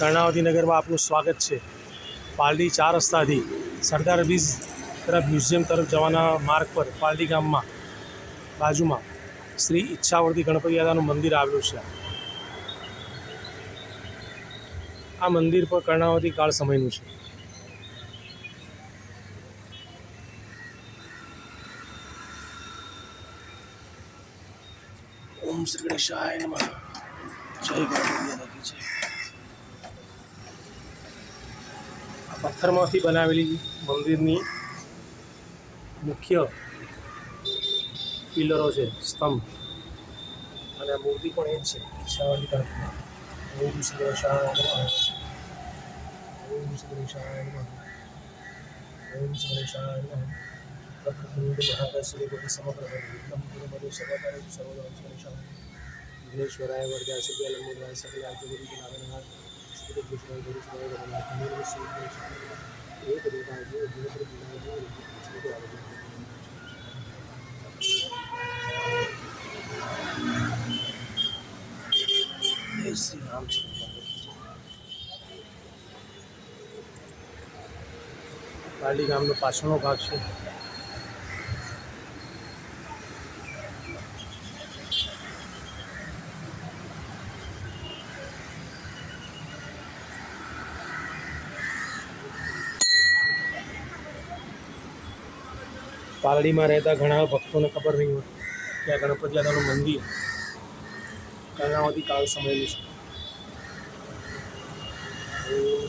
કર્ણાવતી નગરમાં આપનું સ્વાગત છે. પાલડી ચાર રસ્તાથી સરદાર બ્રિજ તરફ મ્યુઝિયમ તરફ જવાના માર્ગ પર પાલડી ગામમાં બાજુમાં શ્રી ઈચ્છાવર્તી ગણપતિ દાદાનું મંદિર આવેલું છે. આ મંદિર પર કર્ણાવતી કાળ સમયનું છે. ઓમ શ્રી ગણેશાય નમઃ. જય ગણપતિ દાદા કી જય આ પથ્થરમાંથી બનાવેલી મંદિરની મુખ્ય પિલરો છે, સ્તંભ. અને આ મૂર્તિ પણ એ જ છે ઈચ્છાવાળી તરફમાં ઓમ શ્રી નમઃ ઓમ શ્રી નમઃ ઓમ શ્રી શાહ વક્રતુંડ મહાકાશ્રી કોટિ સમગ્ર વિઘ્નમ ગુરુ મધુ સર્વકાર્ય સર્વદમ ગણેશાય વિઘ્નેશ્વરાય વરદાય સર્વ્યાલ મૂળવાય સકલ આજગુરુ નારાયણ શ્રી કૃષ્ણ ગુરુ સ્વાય રમણા કમળ શ્રી કૃષ્ણ એક રૂપાય જો જીવન વિનાય જો શ્રી કૃષ્ણ જય શ્રી રામચંદ્ર પારડી ગામનો પાછળનો ભાગ છે પાલડીમાં રહેતા ઘણા ભક્તોને ખબર નહીં હોય કે આ ગણપતિ દાદાનું મંદિર કર્ણાવતી કાળ સમયનું છે? ઓમ